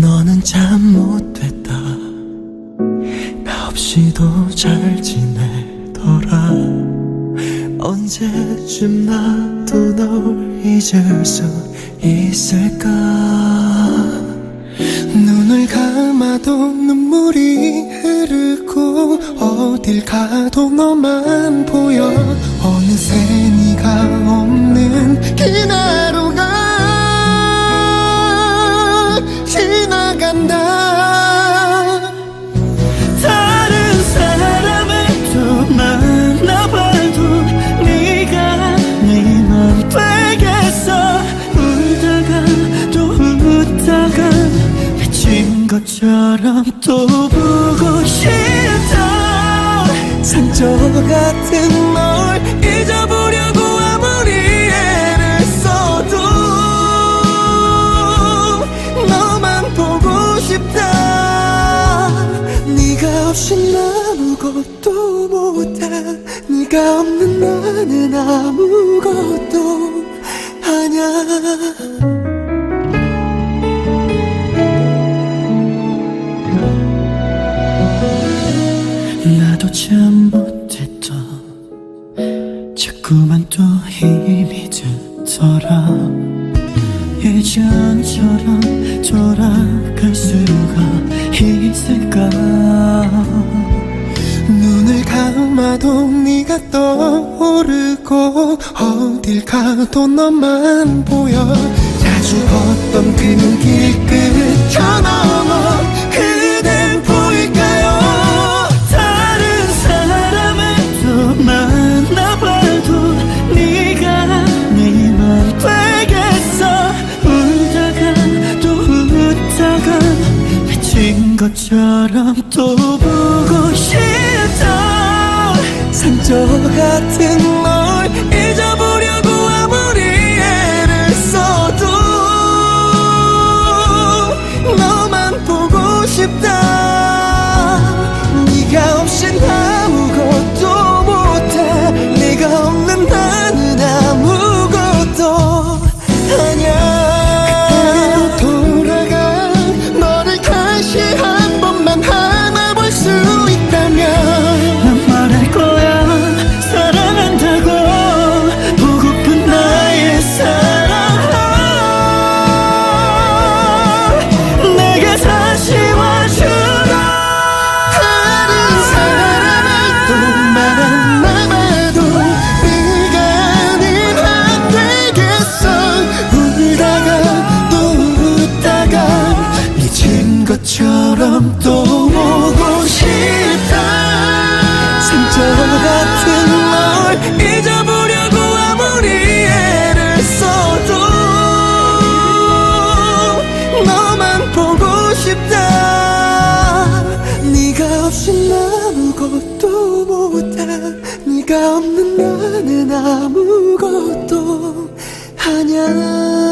너는 참 못됐다. 나 없이도 잘 지내더라. 언제쯤 나도 널 잊을 수 있을까? 눈을 감아도 눈물이 흐르고 어딜 가도 너만 보여. 어느새 네가 없는 그나 것처럼 또 보고 싶다. 상처 같은 널 잊어보려고 아무리 애를 써도 너만 보고 싶다. 네가 없인 아무것도 못해. 네가 없는 나는 아무것도 아냐 나도 참 못했다 자꾸만 또 힘이 들더라. 예전처럼 돌아갈 수가 있을까? 눈을 감아도 네가 떠오르고 어딜 가도 너만 보여. 자주 걷던 그 길끝저넘 것처럼 또 보고 싶다. 상처 같은 없인 아무것도 못해 네가 없는 나는 아무것도 아냐